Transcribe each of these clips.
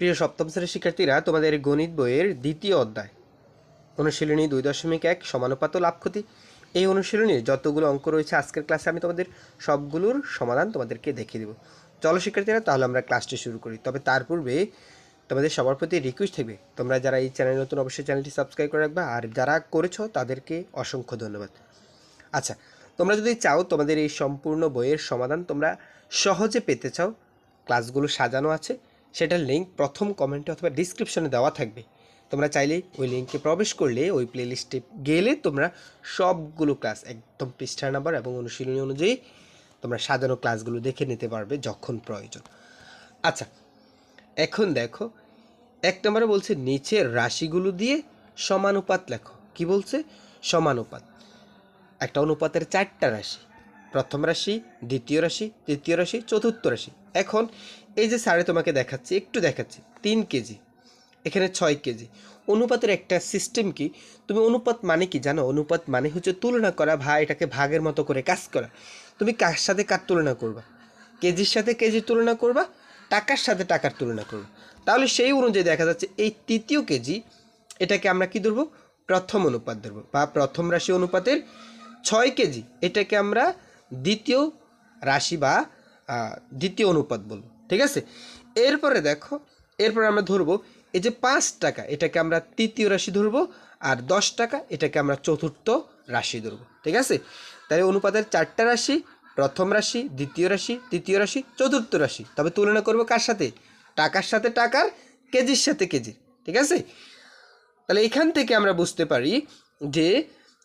প্রিয় সপ্তম শ্রেণির শিক্ষার্থীরা, তোমাদের গণিত বইয়ের দ্বিতীয় অধ্যায়। অনুশীলনী দুই দশমিক এক সমানুপাত লাভ ক্ষতি। এই অনুশীলনীর যতগুলো অঙ্ক রয়েছে, আজকের ক্লাসে আমি তোমাদের সবগুলোর সমাধান তোমাদেরকে দেখিয়ে দেবো। চলো শিক্ষার্থীরা, তাহলে আমরা ক্লাসটি শুরু করি। তবে তার পূর্বে তোমাদের সবার প্রতি রিকোয়েস্ট থাকবে, তোমরা যারা এই চ্যানেল নতুন, অবশ্যই চ্যানেলটি সাবস্ক্রাইব করে রাখবে। আর যারা করেছ, তাদেরকে অসংখ্য ধন্যবাদ। আচ্ছা তোমরা যদি চাও তোমাদের এই সম্পূর্ণ বইয়ের সমাধান তোমরা সহজে পেতে চাও। ক্লাসগুলো সাজানো আছে। সেটার লিঙ্ক প্রথম কমেন্টে অথবা ডিসক্রিপশনে দেওয়া থাকবে। তোমরা চাইলে ওই লিঙ্কে প্রবেশ করলে ওই প্লেলিস্টে গেলে তোমরা সবগুলো ক্লাস একদম পৃষ্ঠা নাম্বার এবং অনুশীলনী অনুযায়ী তোমরা সাজানো ক্লাসগুলো দেখে নিতে পারবে যখন প্রয়োজন। আচ্ছা এখন দেখো, এক নম্বরে বলছে নিচের রাশিগুলো দিয়ে সমানুপাত লেখো। কি বলছে? সমানুপাত। একটা অনুপাতের চারটা রাশি। প্রথম রাশি, দ্বিতীয় রাশি, তৃতীয় রাশি, চতুর্থ রাশি। এখন এই যে স্যারে তোমাকে দেখাচ্ছি, একটু দেখাচ্ছি, তিন কেজি, এখানে ছয় কেজি। অনুপাতের একটা সিস্টেম কি? তুমি অনুপাত মানে কি জানো? অনুপাত মানে হচ্ছে তুলনা করা ভা এটাকে ভাগের মতো করে কাজ করা। তুমি কার সাথে কার তুলনা করবা? কেজির সাথে কেজির তুলনা করবা, টাকার সাথে টাকার তুলনা করবা। তাহলে সেই অনুযায়ী দেখা যাচ্ছে এই তৃতীয় কেজি, এটাকে আমরা কি ধরবো? প্রথম অনুপাত ধরবো বা প্রথম রাশি অনুপাতের ছয় কেজি, এটাকে আমরা দ্বিতীয় রাশি বা দ্বিতীয় অনুপাত বলব। ঠিক আছে? এরপরে দেখো, এরপরে আমরা ধরবো এই যে পাঁচ টাকা, এটাকে আমরা তৃতীয় রাশি ধরবো আর দশ টাকা, এটাকে আমরা চতুর্থ রাশি ধরবো, ঠিক আছে? তাহলে অনুপাতের চারটা রাশি, প্রথম রাশি, দ্বিতীয় রাশি, তৃতীয় রাশি, চতুর্থ রাশি। তবে তুলনা করব কার সাথে? টাকার সাথে টাকার, কেজির সাথে কেজির, ঠিক আছে? তাহলে এখান থেকে আমরা বুঝতে পারি যে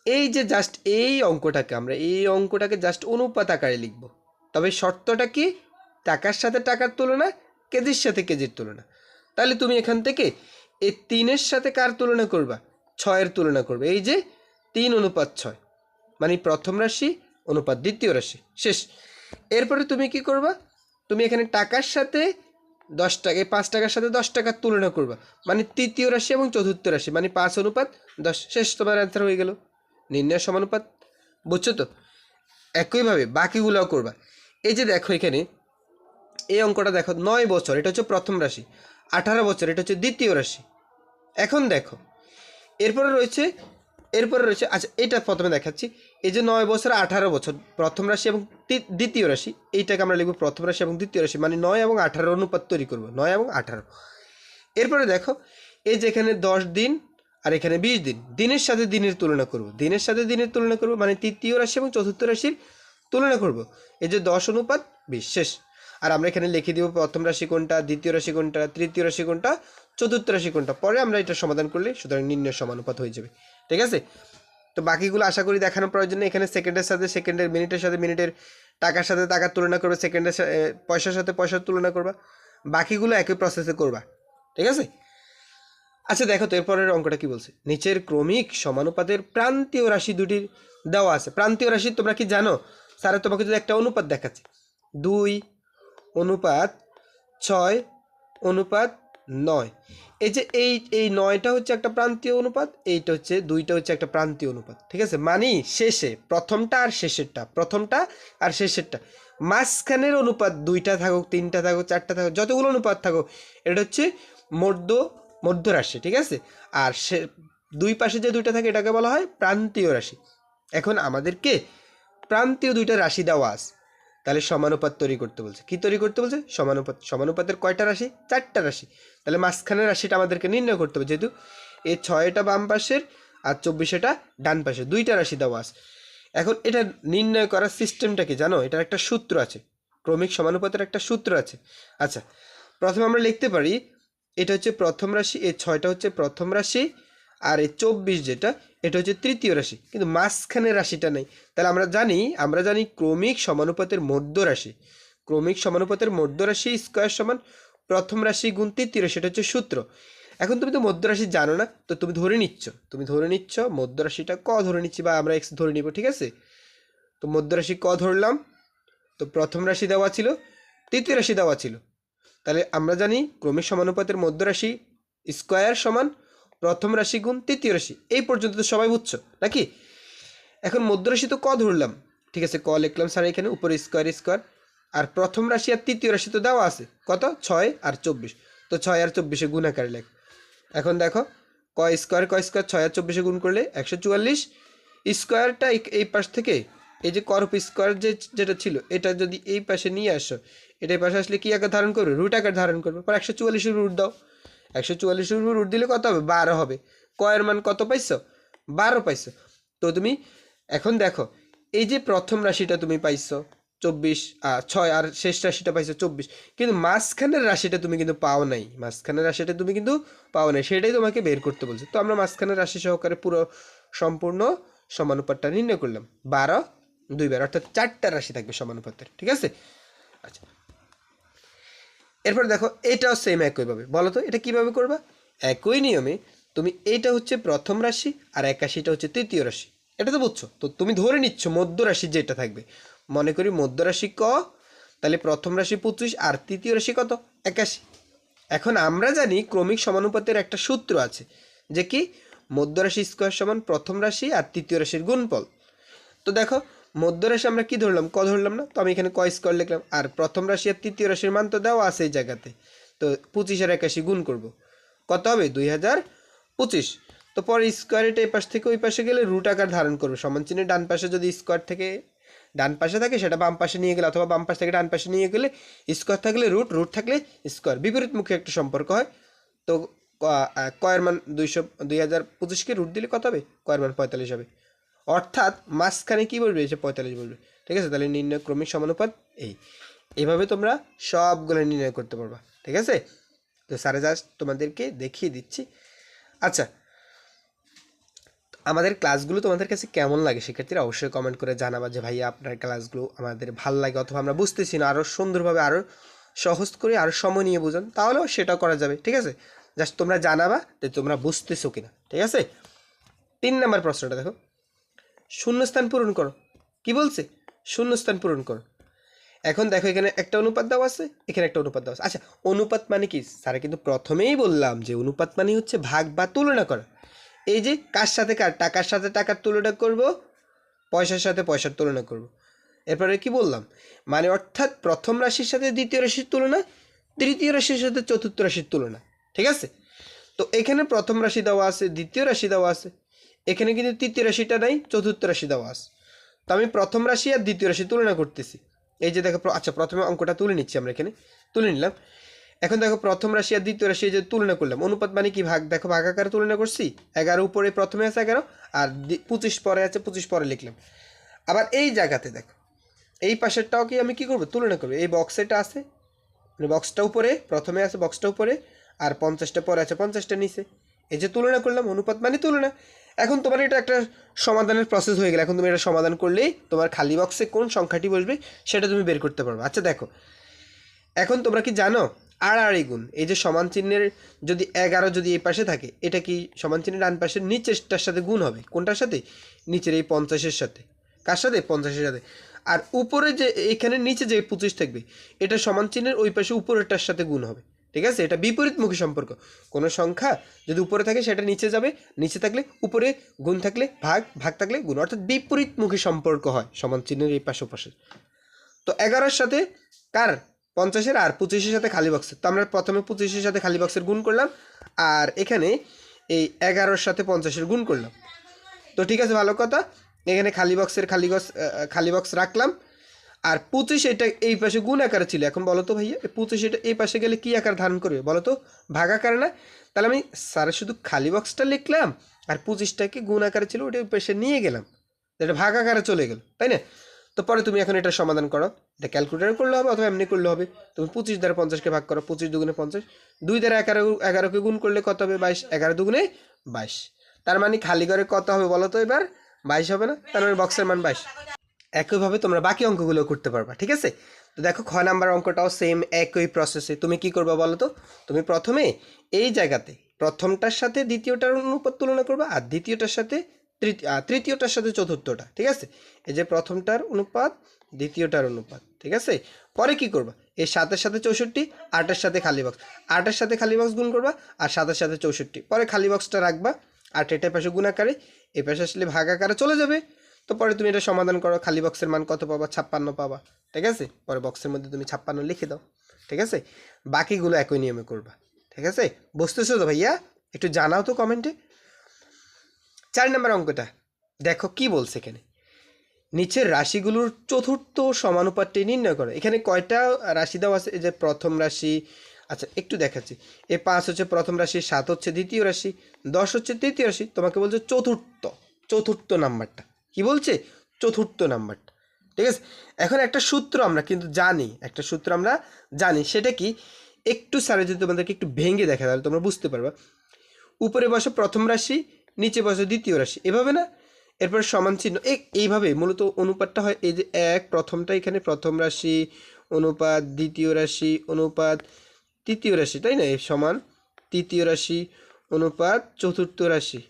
এই যে জাস্ট এই অঙ্কটাকে আমরা, এই অঙ্কটাকে জাস্ট অনুপাত আকারে লিখব। তবে শর্তটা কি? টাকার সাথে টাকার তুলনা, কেজির সাথে কেজির তুলনা। তাহলে তুমি এখান থেকে এই তিনের সাথে কার তুলনা করবা? ছয়ের তুলনা করবে। এই যে তিন অনুপাত ছয় মানে প্রথম রাশি অনুপাত দ্বিতীয় রাশি। শেষ। এরপরে তুমি কি করবা? তুমি এখানে টাকার সাথে দশ টাকা, এই পাঁচ টাকার সাথে দশ টাকার তুলনা করবা। মানে তৃতীয় রাশি এবং চতুর্থ রাশি মানে পাঁচ অনুপাত দশ। শেষ, তোমার অ্যান্সার হয়ে গেল। নির্ণয় সমানুপাত। বুঝছ তো? একইভাবে বাকিগুলোও করবা। এই যে দেখো এখানে এই অঙ্কটা দেখো, নয় বছর, এটা হচ্ছে প্রথম রাশি। আঠারো বছর, এটা হচ্ছে দ্বিতীয় রাশি। এখন দেখো, এরপরে রয়েছে এরপরে রয়েছে আচ্ছা এটা প্রথমে দেখাচ্ছি। এই যে নয় বছর, আঠারো বছর, প্রথম রাশি এবং দ্বিতীয় রাশি, এইটাকে আমরা লিখব প্রথম রাশি এবং দ্বিতীয় রাশি মানে নয় এবং আঠারো অনুপাত তৈরি করব, নয় এবং আঠারো। এরপরে দেখো, এই যে এখানে দশ দিন আর এখানে বিশ দিন, দিনের সাথে দিনের তুলনা করব। দিনের সাথে দিনের তুলনা করব মানে তৃতীয় রাশি এবং চতুর্থ রাশির তুলনা করব। এই যে দশ অনুপাত বিশ, শেষ। আর আমরা এখানে লিখে দিব প্রথম রাশি কোনটা, দ্বিতীয় রাশি কোনটা, তৃতীয় রাশি কোনটা, চতুর্থ রাশি কোনটা। পরে আমরা এটা সমাধান করলে সুতরাং নির্ণয় সমানুপাত হয়ে যাবে। ঠিক আছে? তো বাকিগুলো আশা করি দেখানোর প্রয়োজন এখানে সেকেন্ডের সাথে সেকেন্ডের মিনিটের সাথে মিনিটের টাকার সাথে টাকার তুলনা করবে সেকেন্ডের পয়সার সাথে পয়সার তুলনা করবা। বাকিগুলো একই প্রসেসে করবা। ঠিক আছে? আচ্ছা দেখো তো এরপরের অঙ্কটা কি বলছে? নিচের ক্রমিক সমানুপাতের প্রান্তীয় রাশি দুটির দেওয়া আছে। প্রান্তীয় রাশি তোমরা কি জানো? স্যার, তোমাকে যদি একটা অনুপাত দেখাচ্ছে। দুই অনুপাত ছয়, অনুপাত নয়। এই যে এই এই নয়টা হচ্ছে একটা প্রান্তীয় অনুপাত, এইটা হচ্ছে, দুইটা হচ্ছে একটা প্রান্তীয় অনুপাত, ঠিক আছে? মানে শেষে, প্রথমটা আর শেষেরটা, প্রথমটা আর শেষেরটা। মাঝখানের অনুপাত দুইটা থাকুক, তিনটা থাকুক, চারটা থাকুক, যতগুলো অনুপাত থাকুক, এটা হচ্ছে মধ্য মধ্য রাশি ঠিক আছে? আর সে, দুই পাশে যে দুইটা থাকে, এটাকে বলা হয় প্রান্তীয় রাশি। এখন আমাদেরকে প্রান্তীয় দুইটা রাশি দেওয়া আছে। তাহলে সমানুপাত তৈরি করতে বলছে। কি তৈরি করতে বলছে? সমানুপাত সমানুপাতের কয়টা রাশি? চারটা রাশি। তাহলে মাঝখানের রাশিটা আমাদেরকে নির্ণয় করতে হবে, যেহেতু এই ছয়টা বাম পাশের আর চব্বিশেটা ডান পাশে দুইটা রাশি দেওয়া আছে। এখন এটা নির্ণয় করার সিস্টেমটা কি জানো? এটার একটা সূত্র আছে। ক্রমিক সমানুপাতের একটা সূত্র আছে। আচ্ছা প্রথমে আমরা লিখতে পারি, এটা হচ্ছে প্রথম রাশি এই ছয়টা হচ্ছে প্রথম রাশি আর এই চব্বিশ যেটা, এটা হচ্ছে তৃতীয় রাশি। কিন্তু মাঝখানের রাশিটা নেই। তাহলে আমরা জানি আমরা জানি ক্রমিক সমানুপাতের মধ্য রাশি। ক্রমিক সমানুপাতের মধ্য রাশি স্কোয়ার সমান প্রথম রাশি গুণ তৃতীয় রাশি এটা হচ্ছে সূত্র। এখন তুমি তো মধ্য রাশি জানো না, তো তুমি ধরে নিচ্ছ, তুমি ধরে নিচ্ছ মধ্য রাশিটা ক ধরে নিচ্ছি বা আমরা এক্স ধরে নিব, ঠিক আছে? তো মধ্য রাশি ক ধরলাম, তো প্রথম রাশি দেওয়া ছিল, তৃতীয় রাশি দেওয়া ছিল। তাহলে আমরা জানি ক্রমিক সমানুপাতের মধ্য রাশি স্কোয়ার সমান প্রথম রাশি গুণ তৃতীয় রাশি, এই পর্যন্ত তো সবাই বুঝছ, নাকি? এখন মধ্য রাশি তো ক ধরলাম, ঠিক আছে, ক লিখলাম, স্যার, এখানে উপরে স্কোয়ার স্কোয়ার আর প্রথম রাশি আর তৃতীয় রাশি তো দেওয়া আছে, কত? ছয় আর চব্বিশ, তো ছয় আর চব্বিশে গুণ আকারে লেখ, এখন দেখো, ক স্কোয়ার ক স্কোয়ার ছয় আর চব্বিশে গুণ করলে একশো চুয়াল্লিশ স্কোয়ারটা এই পাশ থেকে, এই যে করপ স্কোয়ার যে, যেটা ছিল, এটা যদি এই পাশে নিয়ে আসো এটা এই পাশে আসলে কী আকার ধারণ করবে? রুট আকার ধারণ করবে, পর একশো চুয়াল্লিশের রুট দাও একশো চুয়াল্লিশের রুট দিলে কত হবে? বারো হবে। কয়ের মান কত পাইছো? বারো পাইছো। তো তুমি এখন দেখো এই যে প্রথম রাশিটা তুমি পাইছো চব্বিশ আহ, ছয় আর শেষ রাশিটা পাইছো চব্বিশ কিন্তু মাঝখানের রাশিটা তুমি কিন্তু পাও নাই। মাঝখানের রাশিটা তুমি কিন্তু পাও নাই। সেটাই তোমাকে বের করতে বলছে। তো আমরা মাঝখানের রাশি সহকারে পুরো সম্পূর্ণ সমানুপাতটা নির্ণয় করলাম। বারো দুইবার অর্থাৎ চারটা রাশি থাকবে সমানুপাতের। ঠিক আছে? আচ্ছা। এরপর দেখো, এটাও সেম একইভাবে বলো তো, এটা কীভাবে করবা? একই নিয়মে তুমি এইটা হচ্ছে প্রথম রাশি আর একাশিটা হচ্ছে তৃতীয় রাশি। এটা তো বুঝছ? তো তুমি ধরে নিচ্ছ মধ্য রাশি যেটা থাকবে। মনে করি মধ্য রাশি ক, তাহলে প্রথম রাশি পঁচিশ আর তৃতীয় রাশি কত? একাশি। এখন আমরা জানি ক্রমিক সমানুপাতের একটা সূত্র আছে, যে কি? মধ্য রাশি স্কোয়ার সমান প্রথম রাশি আর তৃতীয় রাশির গুণফল। তো দেখো মধ্য রাশি আমরা কি ধরলাম? ক ধরলাম না? তো আমি এখানে ক স্কোয়ার লিখলাম। আর প্রথম রাশি আর তৃতীয় রাশির মান তো দেওয়া আছে এই জায়গাতে। তো পঁচিশ আর একাশি গুণ করব। কত হবে? দুই হাজার পঁচিশ। তো পরে স্কোয়ার এটা এই পাশ থেকে ওই পাশে গেলে রুট আকার ধারণ করবে। সমান চিহ্নের ডান পাশে যদি স্কোয়ার থেকে, ডান পাশে থাকে সেটা বাম পাশে নিয়ে গেলে, অথবা বাম পাশ থেকে ডান পাশে নিয়ে গেলে স্কোয়ার থাকলে রুট রুট থাকলে স্কোয়ার বিপরীতমুখী একটা সম্পর্ক হয়। তো কয়ের মান দুইশো, দুই হাজার পঁচিশকে রুট দিলে কত হবে? কয়ের মান পঁয়তাল্লিশ হবে। অর্থাৎ মাঝখানে কী বলবে? এসে পঁয়তাল্লিশ বলবে। ঠিক আছে? তাহলে নির্ণয় ক্রমিক সমানুপাত এই। এইভাবে তোমরা সবগুলো নির্ণয় করতে পারবা। ঠিক আছে? তো স্যারে জাস্ট তোমাদেরকে দেখিয়ে দিচ্ছি। আচ্ছা আমাদের ক্লাসগুলো তোমাদের কাছে কেমন লাগে? সেক্ষেত্রে অবশ্যই কমেন্ট করে জানাবা যে, ভাইয়া, আপনার ক্লাসগুলো আমাদের ভালো লাগে অথবা আমরা বুঝতেছি না। আরও সুন্দরভাবে আরও সহজ করে আরও সময় নিয়ে বোঝান। তাহলেও সেটা করা যাবে। ঠিক আছে? জাস্ট তোমরা জানাবা যে তোমরা বুঝতেছো কিনা। ঠিক আছে? তিন নম্বর প্রশ্নটা দেখো। শূন্যস্থান পূরণ করো। কি বলছে? শূন্যস্থান পূরণ করো। এখন দেখো এখানে একটা অনুপাত দেওয়া আছে, এখানে একটা অনুপাত দেওয়া আছে। আচ্ছা অনুপাত মানে কি? স্যার, কিন্তু প্রথমেই বললাম যে অনুপাত মানে হচ্ছে ভাগ বা তুলনা করা। এই যে কার সাথে কার, টাকার সাথে টাকার তুলনা করব, পয়সার সাথে পয়সার তুলনা করব। এরপরে কি বললাম? মানে অর্থাৎ প্রথম রাশির সাথে দ্বিতীয় রাশির তুলনা, তৃতীয় রাশির সাথে চতুর্থ রাশির তুলনা। ঠিক আছে? তো এখানে প্রথম রাশি দেওয়া আছে, দ্বিতীয় রাশি দেওয়া আছে। এখানে কিন্তু তৃতীয় রাশিটা নাই, চতুর্থ রাশি দেওয়া আছে। তো আমি প্রথম রাশি আর দ্বিতীয় রাশি তুলনা করতেছি। এই যে দেখো আচ্ছা প্রথমে অঙ্কটা তুলে নিচ্ছি আমরা এখানে। তুলে নিলাম। এখন দেখো, প্রথম রাশি আর দ্বিতীয় রাশি যে তুলনা করলাম, অনুপাত মানে কি ভাগ? দেখো, ভাগ আকারে তুলনা করছি, এগারো উপরে প্রথমে আছে এগারো, আর পঁচিশ পরে আছে, পঁচিশ পরে লিখলাম। আবার এই জায়গাতে দেখো, এই পাশেরটাও কি আমি কি করব? তুলনা করব। এই বক্সেটা আছে মানে বক্সটা উপরে, প্রথমে আছে বক্সটা উপরে, আর পঞ্চাশটা পরে আছে, পঞ্চাশটা নিচে। এই যে তুলনা করলাম, অনুপাত মানে তুলনা। এখন তোমার এটা একটা সমাধানের প্রসেস হয়ে গেল। এখন তুমি এটা সমাধান করলেই তোমার খালি বক্সে কোন সংখ্যাটি বসবে সেটা তুমি বের করতে পারবে। আচ্ছা দেখো। এখন তোমরা কি জানো? আড়াআড়ি গুণ এই যে সমান চিহ্নের যদি এগারো যদি এই পাশে থাকে, এটা কি সমান চিহ্নের ডান পাশের নিচেরটার সাথে গুণ হবে? কোনটার সাথে? নিচের এই পঞ্চাশের সাথে। কার সাথে? পঞ্চাশের সাথে। আর উপরে যে, এখানে নিচে যে পঁচিশ থাকবে, এটা সমান চিহ্নের ওই পাশে উপরেরটার সাথে গুণ হবে। ঠিক আছে? এটা বিপরীতমুখী সম্পর্ক। কোনো সংখ্যা যদি উপরে থাকে, সেটা নিচে যাবে। নিচে থাকলে উপরে গুণ থাকলে ভাগ ভাগ থাকলে গুণ। অর্থাৎ বিপরীতমুখী সম্পর্ক হয় সমান চিহ্নের এই পাশে পাশে তো এগারোর সাথে কার? পঞ্চাশের আর পঁচিশের সাথে খালি বক্সের তো আমরা প্রথমে পঁচিশের সাথে খালি বক্সের গুণ করলাম। আর এখানে এই এগারোর সাথে পঞ্চাশের গুণ করলাম। তো ঠিক আছে, ভালো কথা। এখানে খালি বক্সের খালি বক্স খালি বক্স রাখলাম। আর পঁচিশ এটা এই পাশে গুণ আকারে ছিল। এখন বলো তো ভাইয়া পঁচিশ এটা এই পাশে গেলে কী আকার ধারণ করবে? বলো তো, ভাগ আকারে না? তাহলে আমি স্যার শুধু খালি বক্সটা লিখলাম আর পঁচিশটাকে গুণ আকারে ছিল, ওটা ওই পাশে নিয়ে গেলাম। এটা ভাগ আকারে চলে গেল, তাই না? তো পরে তুমি এখন এটা সমাধান করো। এটা ক্যালকুলেটার করলে হবে অথবা এমনি করলে হবে। তুমি পঁচিশ দ্বারা পঞ্চাশকে ভাগ করো, পঁচিশ দুগুণে পঞ্চাশ। দুই দ্বারা এগারো, এগারোকে গুণ করলে কত হবে? বাইশ। এগারো দুগুণে বাইশ। তার মানে খালি ঘরে কত হবে বলো তো এবার? বাইশ হবে না? তার মানে বক্সের মান বাইশ। একইভাবে তোমরা বাকি অঙ্কগুলো করতে পারবা, ঠিক আছে? তো দেখো, খ নাম্বার অঙ্কটাও সেম একই প্রসেসে তুমি কি করবা বলো তো? তুমি প্রথমে এই জায়গাতে প্রথমটার সাথে দ্বিতীয়টার অনুপাত তুলনা করবা আর দ্বিতীয়টার সাথে তৃতীয় তৃতীয়টার সাথে চতুর্থটা, ঠিক আছে? এই যে প্রথমটার অনুপাত, দ্বিতীয়টার অনুপাত, ঠিক আছে? পরে কি করবা? এই সাতের সাথে চৌষট্টি, আটের সাথে খালি বক্স আটের সাথে খালি বক্স গুণ করবা আর সাতের সাথে চৌষট্টি। পরে খালি বক্সটা রাখবা আট এটা পাশে গুণ আকারে এই পাশে আসলে ভাগ আকারে চলে যাবে। তো পরে তুমি এটা সমাধান করো, খালি বক্সের মান কত পাবা? ছাপ্পান্ন পাবা। ঠিক আছে? পরে বক্সের মধ্যে তুমি ছাপ্পান্ন লিখে দাও। ঠিক আছে? বাকিগুলো একই নিয়মে করবা। ঠিক আছে? বুঝতেছো তো ভাইয়া? একটু জানাও তো কমেন্টে চার নম্বর অঙ্কটা। দেখো কি বলছে এখানে। নিচের রাশিগুলোর চতুর্থ সমানুপাতটি নির্ণয় করো। এখানে কয়টা রাশি দেওয়া আছে? যে প্রথম রাশি। আচ্ছা একটু দেখাচ্ছি। এ পাঁচ হচ্ছে প্রথম রাশি, সাত হচ্ছে দ্বিতীয় রাশি, দশ হচ্ছে তৃতীয় রাশি। তোমাকে বলছে চতুর্থ। চতুর্থ নাম্বারটা। কি বলছে? চতুর্থ নাম্বারটা ঠিক আছে? এখন একটা সূত্র আমরা কিন্তু জানি, একটা সূত্র আমরা জানি, সেটা কি? একটু স্যারে যদি তোমাদেরকে একটু ভেঙে দেখা, তাহলে তোমরা বুঝতে পারবা। উপরে বসে প্রথম রাশি, নিচে বসে দ্বিতীয় রাশি। এভাবে না? এরপর সমান চিহ্ন। এই এইভাবে মূলত অনুপাতটা হয়, এই যে এক, প্রথমটা এখানে প্রথম রাশি, অনুপাত দ্বিতীয় রাশি, অনুপাত তৃতীয় রাশি, তাই না? এই সমান তৃতীয় রাশি, অনুপাত চতুর্থ রাশি।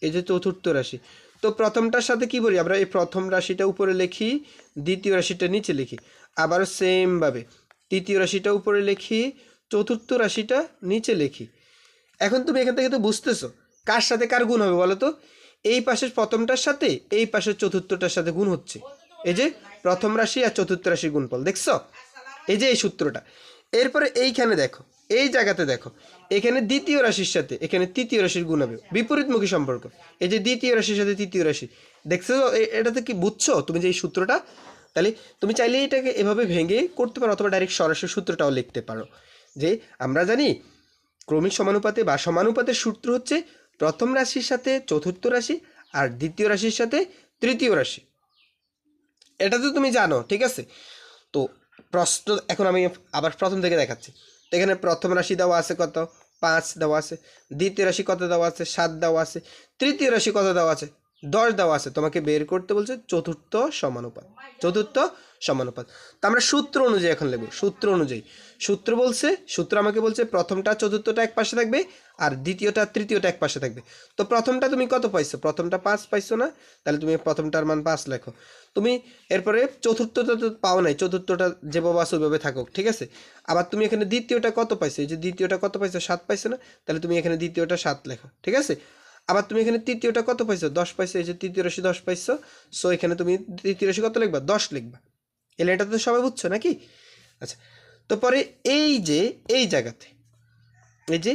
এই যে চতুর্থ রাশি। তো প্রথমটার সাথে কি বলি? আমরা এই প্রথম রাশিটা উপরে লিখি, দ্বিতীয় রাশিটা নিচে লিখি। আবার সেমভাবে তৃতীয় রাশিটা উপরে লিখি, চতুর্থ রাশিটা নিচে লিখি। এখন তুমি এখান থেকে তো বুঝতেছো কার সাথে কার গুণ হবে বলো তো? এই পাশের প্রথমটার সাথে, এই পাশের চতুর্থটার সাথে গুণ হচ্ছে। এই যে প্রথম রাশি আর চতুর্থ রাশির গুণফল, দেখছ? এই যে এই সূত্রটা। এরপরে এইখানে দেখো এই জায়গাতে দেখো, এখানে দ্বিতীয় রাশির সাথে, এখানে তৃতীয় রাশির গুণ হবে, বিপরীতমুখী সম্পর্ক। এই যে দ্বিতীয় রাশির সাথে তৃতীয় রাশি, দেখছ এটাতে কি বুঝছ? তুমি যে এই সূত্রটা, তাহলে তুমি চাইলে এটাকে এভাবে ভেঙে করতে পারো অথবা ডাইরেক্ট সরাসরি সূত্রটাও লিখতে পারো। যে আমরা জানি, ক্রমিক সমানুপাতে বা সমানুপাতের সূত্র হচ্ছে প্রথম রাশির সাথে চতুর্থ রাশি আর দ্বিতীয় রাশির সাথে তৃতীয় রাশি। এটা তো তুমি জানো, ঠিক আছে? তো প্রশ্ন, এখন আমি আবার প্রথম থেকে দেখাচ্ছি। এখানে প্রথম রাশি দেওয়া আছে কত? পাঁচ দেওয়া আছে। দ্বিতীয় রাশি কত দেওয়া আছে? সাত দেওয়া আছে। তৃতীয় রাশি কত দেওয়া আছে? দশ দেওয়া আছে। তোমাকে বের করতে বলছে চতুর্থ সমানুপাত। চতুর্থ সমানুপাত। তো আমরা সূত্র অনুযায়ী এখন লিখব, সূত্র অনুযায়ী। সূত্র বলছে, সূত্র আমাকে বলছে প্রথমটা, চতুর্থটা এক পাশে থাকবে আর দ্বিতীয়টা, তৃতীয়টা এক পাশে থাকবে। তো প্রথমটা তুমি কত পাইছো? প্রথমটা পাঁচ পাইছো না? তাহলে তুমি প্রথমটার মান পাঁচ লেখো। তুমি এরপরে চতুর্থটা তো পাও নাই, চতুর্থটা যেভাবে আছে ওইভাবে থাকুক, ঠিক আছে? আবার তুমি এখানে দ্বিতীয়টা কত পাইছো? এই যে দ্বিতীয়টা কত পাইছো? সাত পাইছো না? তাহলে তুমি এখানে দ্বিতীয়টা সাত লেখো, ঠিক আছে? আবার তুমি এখানে তৃতীয়টা কত পাইছো? দশ পাইছো, এই যে তৃতীয় রাশি দশ পাইছো। সো এখানে তুমি তৃতীয় রাশি কত লিখবা? দশ লিখবা। এই লাইনটা তো সবাই বুঝছ নাকি? আচ্ছা তো পরে এই যে, এই জায়গাতে, এই যে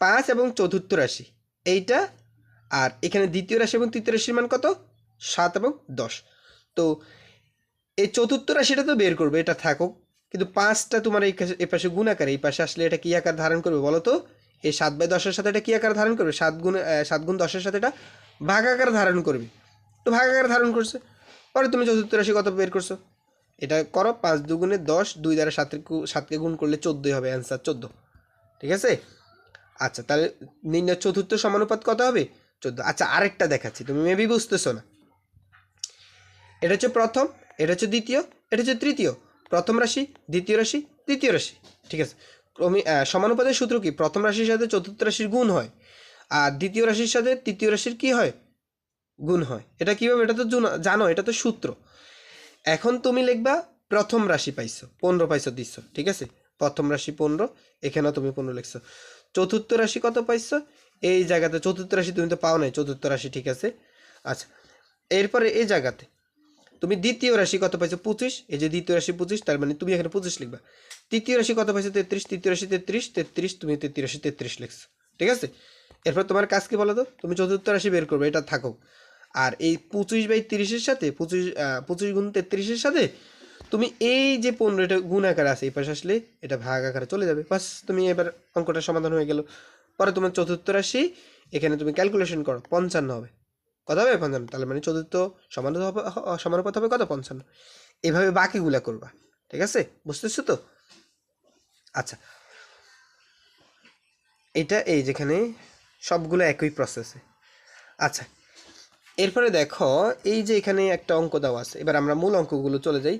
পাঁচ এবং চতুর্থ রাশি, এইটা আর এখানে দ্বিতীয় রাশি এবং তৃতীয় রাশির মান কত? সাত এবং দশ। তো এই চতুর্থ রাশিটা তো বের করবে, এটা থাকুক, কিন্তু পাঁচটা তোমার এই এই পাশে গুণ আকারে, এই পাশে আসলে এটা কী আকার ধারণ করবে বলো তো? এই সাত বাই দশের সাথে এটা কী আকার ধারণ করবে? সাত গুণ সাত গুণ দশের সাথে এটা ভাগ আকার ধারণ করবে। তো ভাগ আকার ধারণ করছে। পরে তুমি চতুর্থ রাশি কত বের করছ? এটা করো, পাঁচ দুগুণে দশ, দুই দ্বারা সাতের সাতকে গুণ করলে চোদ্দোই হবে অ্যান্সার চোদ্দ। ঠিক আছে? আচ্ছা তাহলে নির্ণয় চতুর্থ সমানুপাত কত হবে? চোদ্দ। আচ্ছা আরেকটা দেখাচ্ছি, তুমি মেবি বুঝতেছো না। এটা হচ্ছে প্রথম, এটা হচ্ছে দ্বিতীয়, এটা হচ্ছে তৃতীয়। প্রথম রাশি, দ্বিতীয় রাশি, তৃতীয় রাশি। ঠিক আছে? ক্রমে সমানুপাতের সূত্র কি? প্রথম রাশির সাথে চতুর্থ রাশির গুণ হয়, আর দ্বিতীয় রাশির সাথে তৃতীয় রাশির কি হয়? গুণ হয়। এটা কীভাবে? এটা তো জুন- জানো, এটা তো সূত্র। এখন তুমি লিখবা, প্রথম রাশি পাইছো, পনেরো পাইছো দিচ্ছ ঠিক আছে? প্রথম রাশি পনেরো, এখানেও তুমি পনেরো লিখছো। চতুর্থ রাশি কত পাইছো? এই জায়গাতে চতুর্থ রাশি তুমি তো পাও নাই, চতুর্থ রাশি, ঠিক আছে? আচ্ছা এরপরে এই জায়গাতে তুমি দ্বিতীয় রাশি কত পাইছো? পঁচিশ, এই যে দ্বিতীয় রাশি পঁচিশ, তার মানে তুমি এখানে পঁচিশ লিখবা। তৃতীয় রাশি কত পাইছো? তেত্রিশ, তৃতীয় রাশি তেত্রিশ তেত্রিশ, তুমি তৃতীয় রাশি তেত্রিশ লিখছো, ঠিক আছে? এরপর তোমার কাজ কি বলো তো তুমি চতুর্থ রাশি বের করবে, এটা থাকুক। আর এই পঁচিশ বাই তিরিশের সাথে, পঁচিশ পঁচিশ গুণ তেত্রিশের সাথে তুমি এই যে পনেরোটা গুণ আকারে আছে, এই পাশে আসলে এটা ভাগ আকারে চলে যাবে। বাস, তুমি এবার অঙ্কটা সমাধান হয়ে গেল। পরে তোমার চতুর্থ রাশি, এখানে তুমি ক্যালকুলেশন করো, পঞ্চান্ন হবে। কত হবে পঞ্চান্ন? তাহলে মানে চতুর্থ সমান হবে সমানুপাত হবে কত? পঞ্চান্ন। এভাবে বাকিগুলা করবা, ঠিক আছে? বুঝতেছো তো? আচ্ছা। এটা এই যেখানে সবগুলো একই প্রসেসে আচ্ছা এরপরে দেখো, এই যে এখানে একটা অঙ্ক দেওয়া আছে। এবার আমরা মূল অঙ্কগুলো চলে যাই।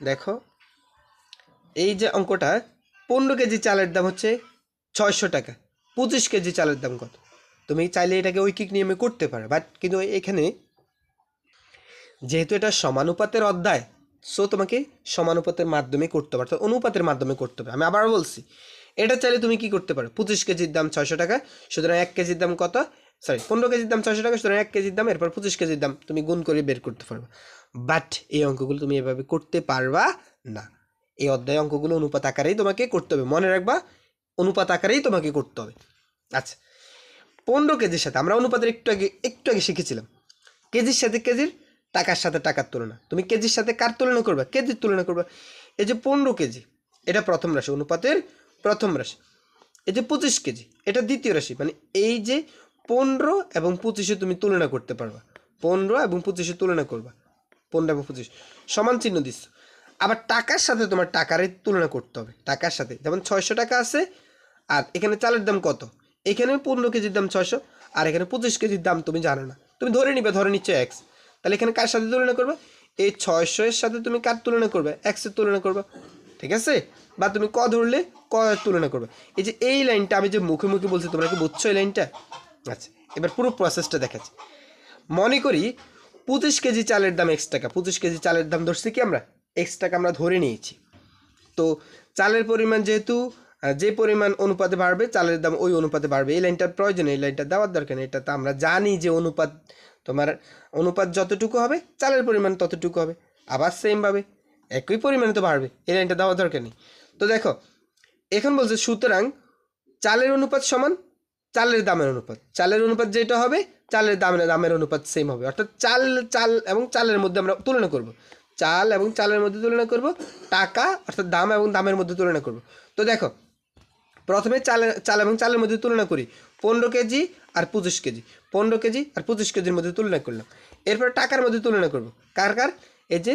দেখো, এই যে অঙ্কটা, পনেরো কেজি চালের দাম হচ্ছে ছয়শো টাকা। পঁচিশ কেজি চালের দাম কত? তুমি চাইলে এটাকে ঐকিক নিয়মে করতে পারো বাট কিন্তু এখানে যেহেতু এটা সমানুপাতের অধ্যায় সো তোমাকে সমানুপাতের মাধ্যমে করতে হবে অনুপাতের মাধ্যমে করতে হবে। আমি আবার বলছি, এটা চাইলে তুমি কি করতে পারো? পঁচিশ কেজির দাম ছয়শো টাকা, সুতরাং এক কেজির দাম কত? সরি পনেরো কেজির দাম ছয়শো টাকা, সুতরাং এক কেজির দাম, এরপর পঁচিশ কেজির দাম। তুমি গুণ করে বের করতে পারবে। বাট এই অঙ্কগুলো তুমি এভাবে করতে পারবা না। এই অধ্যায় অঙ্কগুলো অনুপাত আকারেই তোমাকে করতে হবে। মনে রাখবা, অনুপাত আকারেই তোমাকে করতে হবে। আচ্ছা পনেরো কেজির সাথে, আমরা অনুপাতের একটু আগে একটু আগে শিখেছিলাম। কেজির সাথে কেজির, টাকার সাথে টাকার তুলনা। তুমি কেজির সাথে কার তুলনা করবা? কেজির তুলনা করবা। এই যে পনেরো কেজি, এটা প্রথম রাশি, অনুপাতের প্রথম রাশি। এই যে পঁচিশ কেজি, এটা দ্বিতীয় রাশি। মানে এই যে পনেরো এবং পঁচিশে তুমি তুলনা করতে পারবা। পনেরো এবং পঁচিশে তুলনা করবা। পনেরো এবং পঁচিশ। সমান চিহ্ন দিচ্ছ। আবার টাকার সাথে তোমার টাকারই তুলনা করতে হবে। টাকার সাথে। যেমন ছয়শো টাকা আছে, আর এখানে চালের দাম কত? এখানে পনেরো কেজির দাম ছয়শো, আর এখানে পঁচিশ কেজির দাম তুমি জানো না। তুমি ধরে নিবে, ধরে নিচ্ছ এক্স তাহলে এখানে কার সাথে তুলনা করবে? এই ছয়শো এর সাথে তুমি কার তুলনা করবে? এক্সের তুলনা করবে। ঠিক আছে? বা তুমি ক ধরলে, ক তুলনা করবে। এই যে এই লাইনটা আমি যে মুখে মুখে বলছি, তোমরা কি বুঝছ এই লাইনটা? আচ্ছা এবার পুরো প্রসেসটা দেখাচ্ছি। মনে করি পঁচিশ কেজি চালের দাম এক্স টাকা। পঁচিশ কেজি চালের দাম ধরছি কি আমরা? এক্স টাকা আমরা ধরে নিয়েছি। তো চালের পরিমাণ যেহেতু যে পরিমাণ অনুপাতে বাড়বে, চালের দাম ওই অনুপাতে বাড়বে। এই লাইনটার প্রয়োজন, এই লাইনটা দেওয়ার দরকার নেই। এটা তো আমরা জানি যে অনুপাত তোমার অনুপাত যতটুকু হবে, চালের পরিমাণ ততটুকু হবে। আবার সেমভাবে একই পরিমাণে তো বাড়বে। এই লাইনটা দেওয়ার দরকার নেই। তো দেখো, এখন বলছে সুতরাং চালের অনুপাত সমান চালের দামের অনুপাত। চালের অনুপাত যেটা হবে, চালের দামের দামের অনুপাত সেম হবে। অর্থাৎ চাল চাল এবং চালের মধ্যে আমরা তুলনা করব। চাল এবং চালের মধ্যে তুলনা করব, টাকা অর্থাৎ দাম এবং দামের মধ্যে তুলনা করব। তো দেখো, প্রথমে চালের চাল এবং চালের মধ্যে তুলনা করি। পনেরো কেজি আর পঁচিশ কেজি। পনেরো কেজি আর পঁচিশ কেজির মধ্যে তুলনা করলাম। এরপর টাকার মধ্যে তুলনা করব। কার কার? এই যে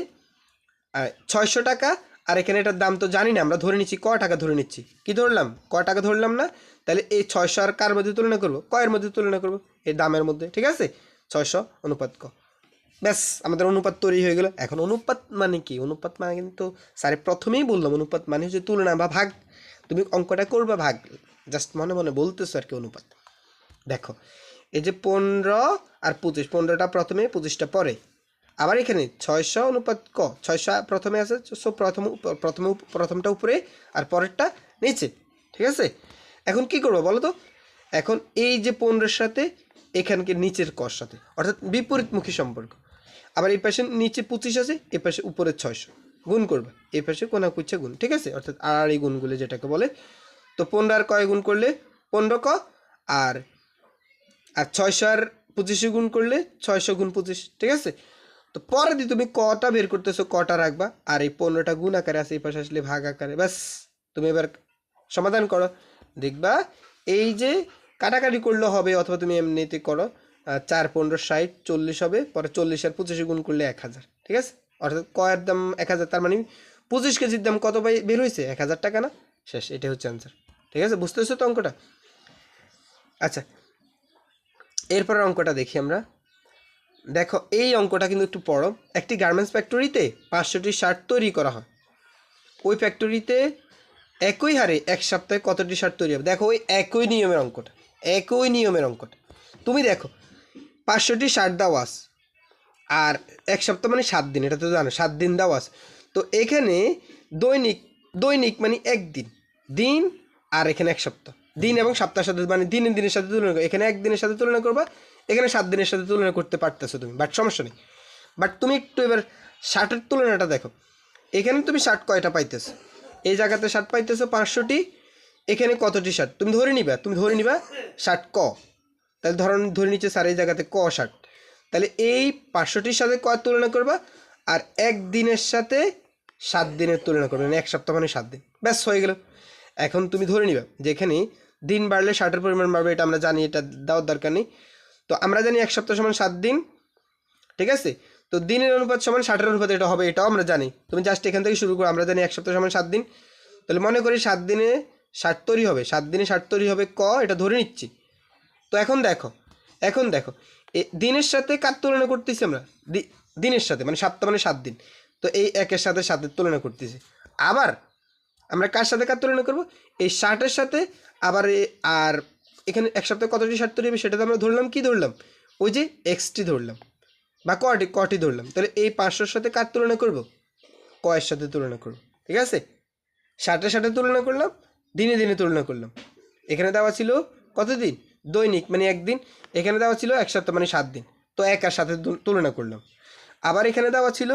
ছয়শো টাকা আর এখানে এটার দাম তো জানি না, আমরা ধরে নিচ্ছি ক টাকা ধরে নিচ্ছি। কি ধরলাম? ক টাকা ধরলাম না? তাহলে এই ছয়শো আর কার মধ্যে তুলনা করব? কয়ের মধ্যে তুলনা করব? এই দামের মধ্যে, ঠিক আছে? ছয়শো অনুপাত ক। ব্যাস, আমাদের অনুপাত তৈরি হয়ে গেল। এখন অনুপাত মানে কি? অনুপাত মানে কিন্তু স্যারে, প্রথমেই বললাম, অনুপাত মানে হচ্ছে তুলনা বা ভাগ। তুমি অঙ্কটা করবা ভাগ। জাস্ট মনে মনে বলতেছো আর কি অনুপাত। দেখো, এই যে পনেরো আর পঁচিশ, পনেরোটা প্রথমে, পঁচিশটা পরে। আবার এখানে ছয়শো অনুপাত ক, ছয়শো প্রথমে আছে, সো প্রথম প্রথমে প্রথমটা উপরে আর পরেরটা নিচে, ঠিক আছে? এখন কি করব বলো তো? এখন এই যে পনেরোর সাথে এখানকে নিচের কর সাথে, অর্থাৎ বিপরীতমুখী সম্পর্ক। আবার এই পাশে নিচে পঁচিশ আছে, এ পাশে উপরে ছয়শো। গুণ করবে, এ পাশে কোনা কুচ্ছে গুণ, ঠিক আছে? অর্থাৎ এই গুণগুলো যেটাকে বলে, তো পনেরো আর কয় গুণ করলে? পনেরো ক, আর আর ছয়শো আর পঁচিশে গুণ করলে ছয়শো গুণ পঁচিশ, ঠিক আছে? তো পরে দিয়ে তুমি কটা বের করতেছো, কটা রাখবা? আর এই পনেরোটা গুণ আকারে আছে, এই পাশে আসলে ভাগ আকারে। ব্যাস, তুমি এবার সমাধান করো। দেখবা, এই যে কাটাকাটি করলে হবে, অথবা তুমি এমনিতে করো চার, পনেরো, ষাট, চল্লিশ হবে, পরে চল্লিশ আর পঁচিশে গুণ করলে এক হাজার, ঠিক আছে? অর্থাৎ কয়ের দাম এক হাজার, তার মানে পঁচিশ কেজির দাম কত পাই বের হয়েছে এক হাজার টাকা না? শেষ এটা হচ্ছে অ্যান্সার ঠিক আছে? বুঝতেছো তো অঙ্কটা? আচ্ছা এরপরের অঙ্কটা দেখি আমরা। দেখো, এই অঙ্কটা কিন্তু একটু পড়ো। একটি গার্মেন্টস ফ্যাক্টরিতে পাঁচশোটি শার্ট তৈরি করা হয়। ওই ফ্যাক্টরিতে একই হারে এক সপ্তাহে কতটি শার্ট তৈরি হবে? দেখো, ওই একই নিয়মের অঙ্কটা। একই নিয়মের অঙ্কটা। তুমি দেখো, পাঁচশোটি শার্ট দেওয়া আছে আর এক সপ্তাহ মানে সাত দিন, এটা তো জানো, সাত দিন দেওয়া আছে তো এখানে দৈনিক দৈনিক মানে একদিন। দিন আর এখানে এক সপ্তাহ। দিন এবং সপ্তাহের সাথে মানে দিনের দিনের সাথে তুলনা করবে এখানে একদিনের সাথে তুলনা করবা এখানে সাত দিনের সাথে তুলনা করতে পারতেছো তুমি বাট সমস্যা নেই। বাট তুমি একটু এবার শার্টের তুলনাটা দেখো। এখানে তুমি শার্ট কয়টা পাইতেছো? এই জায়গাতে শার্ট পাইতেছো পাঁচশোটি, এখানে কতটি শার্ট তুমি ধরে নিবা, তুমি ধরে নিবা শার্ট ক। তাহলে ধরুন ধরে নিচ্ছে স্যার এই জায়গাতে ক শার্ট তাহলে এই পাঁচশোটির সাথে ক তুলনা করবা, আর এক দিনের সাথে সাত দিনের তুলনা করবে মানে এক সপ্তাহ মানে সাত দিন। ব্যাস, হয়ে গেল। এখন তুমি ধরে নিবা যে এখানে দিন বাড়লে শার্টের পরিমাণ বাড়বে, এটা আমরা জানি, এটা দেওয়ার দরকার নেই। তো আমরা জানি এক সপ্তাহ সমান সাত দিন, ঠিক আছে? তো দিনের অনুপাত সমান ষাটের অনুপাত এটা হবে, এটাও আমরা জানি। তুমি জাস্ট এখান থেকে শুরু করো, আমরা জানি এক সপ্তাহ সমান সাত দিন। তাহলে মনে করি সাত দিনে ষাট তৈরি হবে, সাত দিনে ষাট তৈরি হবে ক, এটা ধরে নিচ্ছি। তো এখন দেখো এখন দেখো দিনের সাথে কার তুলনা করতেছি আমরা? দিনের সাথে মানে সপ্তাহ মানে সাত দিন। তো এই একের সাথে সাতের তুলনা করতেছি। আবার আমরা কার সাথে কার তুলনা করব? এই ষাটের সাথে, আবার আর এখানে এক সপ্তাহে কতটি শার্ট তৈরি হবে সেটা তো আমরা ধরলাম, কি ধরলাম? ওই যে এক্সটি ধরলাম, বা কটি কটি ধরলাম। তাহলে এই পাঁচশোর সাথে কার তুলনা করব? কয়ের সাথে তুলনা করব, ঠিক আছে? ষাটের সাথে তুলনা করলাম, দিনে দিনে তুলনা করলাম। এখানে দেওয়া ছিল কতদিন? দৈনিক মানে একদিন। এখানে দেওয়া ছিল এক সপ্তাহ মানে সাত দিন। তো এক আর সাথে তুলনা করলাম। আবার এখানে দেওয়া ছিল,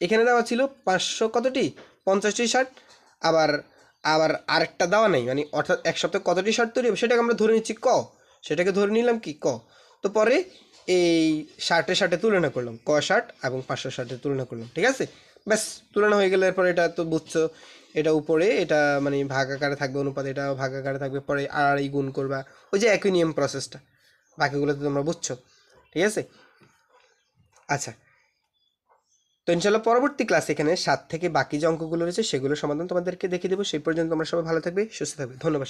এখানে দেওয়া ছিল পাঁচশো কতটি? পঞ্চাশটি ষাট। আবার আবার আরেকটা দেওয়া নেই মানে অর্থাৎ এক সপ্তাহে কতটি শার্ট তৈরি হবে সেটাকে আমরা ধরে নিচ্ছি ক। সেটাকে ধরে নিলাম কি? ক। তো পরে এই শার্টের সাথে তুলনা করলাম, ক শার্ট এবং পাঁচশো শার্টের তুলনা করলাম, ঠিক আছে? ব্যাস, তুলনা হয়ে গেলে এরপর এটা তো বুঝছ, এটা উপরে, এটা মানে ভাগ আকারে থাকবে অনুপাত, এটা ভাগ আকারে থাকবে, পরে আড়াই গুণ করবা, ওই যে একই নিয়ম প্রসেসটা বাকিগুলো তো তোমরা বুঝছ, ঠিক আছে? আচ্ছা তো ইনশাল্লাহ পরবর্তী ক্লাস এখানে সাত থেকে বাকি যে অঙ্কগুলো রয়েছে সেগুলো সমাধান তোমাদেরকে দেখিয়ে দেবো। সেই পর্যন্ত তোমরা সবাই ভালো থাকবে, সুস্থ থাকবে। ধন্যবাদ।